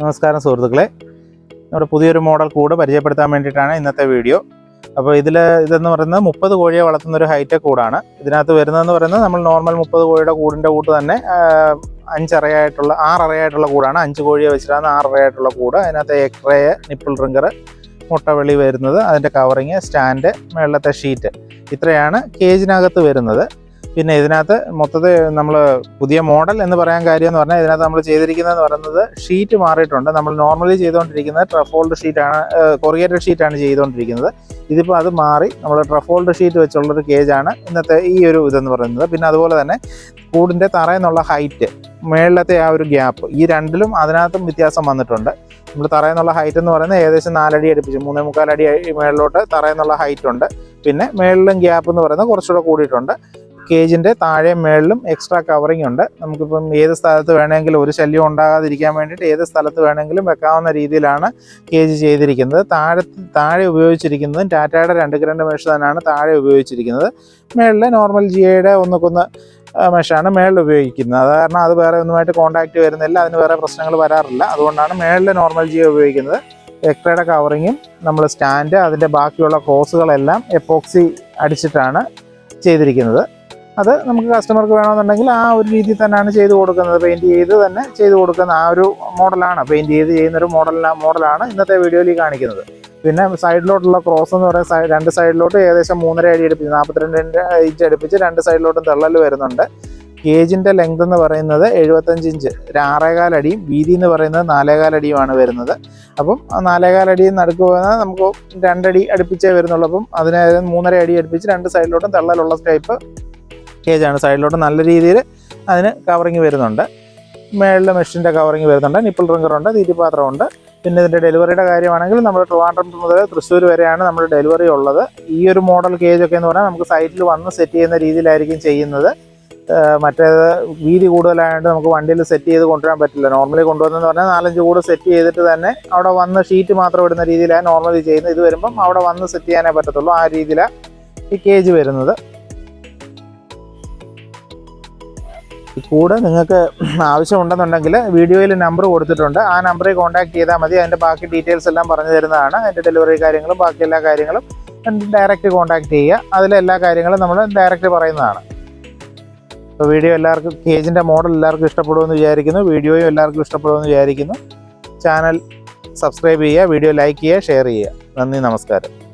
നമസ്കാരം സുഹൃത്തുക്കളെ. നമ്മുടെ പുതിയൊരു മോഡൽ കൂട് പരിചയപ്പെടുത്താൻ വേണ്ടിയിട്ടാണ് ഇന്നത്തെ വീഡിയോ. അപ്പോൾ ഇതിൽ ഇതെന്ന് പറയുന്നത് മുപ്പത് കോഴിയെ വളർത്തുന്ന ഒരു ഹൈടെക് കൂടാണ്. ഇതിനകത്ത് വരുന്നതെന്ന് പറയുന്നത് നമ്മൾ നോർമൽ മുപ്പത് കോഴിയുടെ കൂടിന്റെ കൂട്ട് തന്നെ അഞ്ചറയായിട്ടുള്ള ആററയായിട്ടുള്ള കൂടാണ്. അഞ്ച് കോഴിയെ വെച്ചിട്ടാണ് ആററയായിട്ടുള്ള കൂട്. അതിനകത്ത് എക്രേ നിപ്പിൾ റിങ്കർ മുട്ടവെളി വരുന്നത് അതിന്റെ കവറിങ് സ്റ്റാൻഡ് മേളത്തെ ഷീറ്റ് ഇത്രയാണ് കേജിനകത്ത് വരുന്നത്. പിന്നെ ഇതിനകത്ത് മൊത്തത്തിൽ നമ്മൾ പുതിയ മോഡൽ എന്ന് പറയാൻ കാര്യം എന്ന് പറഞ്ഞാൽ ഇതിനകത്ത് നമ്മൾ ചെയ്തിരിക്കുന്നതെന്ന് പറയുന്നത് ഷീറ്റ് മാറിയിട്ടുണ്ട്. നമ്മൾ നോർമലി ചെയ്തുകൊണ്ടിരിക്കുന്നത് ട്രഫോൾഡ് ഷീറ്റാണ് കൊറിയേറ്റഡ് ഷീറ്റാണ് ചെയ്തുകൊണ്ടിരിക്കുന്നത്. ഇതിപ്പോൾ അത് മാറി നമ്മൾ ട്രഫോൾഡ് ഷീറ്റ് വെച്ചുള്ളൊരു കേജാണ് ഇന്നത്തെ ഈ ഒരു ഇതെന്ന് പറയുന്നത്. പിന്നെ അതുപോലെ തന്നെ കൂടിന്റെ തറയെന്നുള്ള ഹൈറ്റ് മേളിലത്തെ ആ ഒരു ഗ്യാപ്പ് ഈ രണ്ടിലും അതിനകത്തും വ്യത്യാസം വന്നിട്ടുണ്ട്. നമ്മൾ തറയെന്നുള്ള ഹൈറ്റ് എന്ന് പറയുന്നത് ഏകദേശം നാലടി അടുപ്പിച്ച് മൂന്നേ മുക്കാലടി മേളിലോട്ട് തറയെന്നുള്ള ഹൈറ്റ് ഉണ്ട്. പിന്നെ മേളിലും ഗ്യാപ്പ് എന്ന് പറയുന്നത് കുറച്ചുകൂടെ കൂടിയിട്ടുണ്ട്. കേജിന്റെ താഴെ മേളിലും എക്സ്ട്രാ കവറിംഗ് ഉണ്ട്. നമുക്കിപ്പം ഏത് സ്ഥലത്ത് വേണമെങ്കിലും ഒരു ശല്യം ഉണ്ടാകാതിരിക്കാൻ വേണ്ടിയിട്ട് ഏത് സ്ഥലത്ത് വേണമെങ്കിലും വെക്കാവുന്ന രീതിയിലാണ് കേജ് ചെയ്തിരിക്കുന്നത്. താഴെ താഴെ ഉപയോഗിച്ചിരിക്കുന്നതും ടാറ്റയുടെ രണ്ട് ഗ്രണ്ട് മെഷ് തന്നെയാണ് താഴെ ഉപയോഗിച്ചിരിക്കുന്നത്. മേളിൽ നോർമൽ ജിയുടെ ഒന്നുകൊന്ന് മെഷാണ് മേളിൽ ഉപയോഗിക്കുന്നത്. അത് കാരണം അത് വേറെ ഒന്നുമായിട്ട് കോൺടാക്റ്റ് വരുന്നില്ല അതിന് വേറെ പ്രശ്നങ്ങൾ വരാറില്ല. അതുകൊണ്ടാണ് മേളിൽ നോർമൽ ജിയ ഉപയോഗിക്കുന്നത്. എക്ട്രയുടെ കവറിങ്ങും നമ്മൾ സ്റ്റാൻഡ് അതിന്റെ ബാക്കിയുള്ള ക്രോസുകളെല്ലാം എപ്പോക്സി അടിച്ചിട്ടാണ് ചെയ്തിരിക്കുന്നത്. അത് നമുക്ക് കസ്റ്റമർക്ക് വേണമെന്നുണ്ടെങ്കിൽ ആ ഒരു രീതിയിൽ തന്നെയാണ് ചെയ്ത് കൊടുക്കുന്നത്. പെയിന്റ് ചെയ്ത് തന്നെ ചെയ്ത് കൊടുക്കുന്ന ആ ഒരു മോഡലാണ്. പെയിന്റ് ചെയ്ത് ചെയ്യുന്ന ഒരു മോഡല മോഡലാണ് ഇന്നത്തെ വീഡിയോയിൽ കാണിക്കുന്നത്. പിന്നെ സൈഡിലോട്ടുള്ള ക്രോസ് എന്ന് പറയുന്ന സൈഡ് രണ്ട് സൈഡിലോട്ട് ഏകദേശം മൂന്നര അടി അടുപ്പിച്ച് നാൽപ്പത്തിരണ്ട് ഇഞ്ച് അടുപ്പിച്ച് രണ്ട് സൈഡിലോട്ടും തള്ളൽ വരുന്നുണ്ട്. കേജിന്റെ ലെങ്ത് എന്ന് പറയുന്നത് എഴുപത്തഞ്ച് ഇഞ്ച്. ഒരു ആറേകാലടിയും വീതി എന്ന് പറയുന്നത് നാലേകാലടിയുമാണ് വരുന്നത്. അപ്പം നാലേകാലടിയും നടുക്ക് പോകുന്നത് നമുക്ക് രണ്ടടി അടുപ്പിച്ചേ വരുന്നുള്ളൂ. അപ്പം അതിന് മൂന്നര അടി അടുപ്പിച്ച് രണ്ട് സൈഡിലോട്ടും തള്ളലുള്ള ടൈപ്പ് കേജാണ് സൈഡിലോട്ട് നല്ല രീതിയിൽ അതിന് കവറിങ് വരുന്നുണ്ട്. മേളിൽ മെഷീന്റെ കവറിങ് വരുന്നുണ്ട്. നിപ്പിൾ റിങ്കറുണ്ട് തീറ്റിപ്പാത്രമുണ്ട് പിന്നെ ഇതിന്റെ ഡെലിവറിയുടെ കാര്യമാണെങ്കിൽ നമ്മൾ ട്രിവാൻഡ്രം മുതൽ തൃശ്ശൂർ വരെയാണ് നമ്മൾ ഡെലിവറി ഉള്ളത്. ഈ ഒരു മോഡൽ കേജ് ഒക്കെ എന്ന് പറഞ്ഞാൽ നമുക്ക് സൈറ്റിൽ വന്ന് സെറ്റ് ചെയ്യുന്ന രീതിയിലായിരിക്കും ചെയ്യുന്നത്. മറ്റേത് വീതി കൂടുതലായതുകൊണ്ട് നമുക്ക് വണ്ടിയിൽ സെറ്റ് ചെയ്ത് കൊണ്ടുവരാൻ പറ്റില്ല. നോർമലി കൊണ്ടുവന്നെന്ന് പറഞ്ഞാൽ നാലഞ്ച് കൂടെ സെറ്റ് ചെയ്തിട്ട് തന്നെ അവിടെ വന്ന് ഷീറ്റ് മാത്രം ഇടുന്ന രീതിയിലാണ് നോർമലി ചെയ്യുന്നത്. ഇത് വരുമ്പം അവിടെ വന്ന് സെറ്റ് ചെയ്യാനേ പറ്റത്തുള്ളൂ. ആ രീതിയിലാണ് ഈ കേജ് വരുന്നത്. കൂട് നിങ്ങൾക്ക് ആവശ്യമുണ്ടെന്നുണ്ടെങ്കിൽ വീഡിയോയിൽ നമ്പർ കൊടുത്തിട്ടുണ്ട്. ആ നമ്പറിൽ കോൺടാക്ട് ചെയ്താൽ മതി. അതിന്റെ ബാക്കി ഡീറ്റെയിൽസ് എല്ലാം പറഞ്ഞു തരുന്നതാണ്. അതിന്റെ ഡെലിവറി കാര്യങ്ങളും ബാക്കി എല്ലാ കാര്യങ്ങളും ഡയറക്റ്റ് കോൺടാക്ട് ചെയ്യുക. അതിലെല്ലാ കാര്യങ്ങളും നമ്മൾ ഡയറക്റ്റ് പറയുന്നതാണ്. അപ്പോൾ വീഡിയോ എല്ലാവർക്കും കേജിന്റെ മോഡൽ എല്ലാവർക്കും ഇഷ്ടപ്പെടുമെന്ന് വിചാരിക്കുന്നു. വീഡിയോയും എല്ലാവർക്കും ഇഷ്ടപ്പെടുമെന്ന് വിചാരിക്കുന്നു. ചാനൽ സബ്സ്ക്രൈബ് ചെയ്യുക വീഡിയോ ലൈക്ക് ചെയ്യുക ഷെയർ ചെയ്യുക. നന്ദി നമസ്കാരം.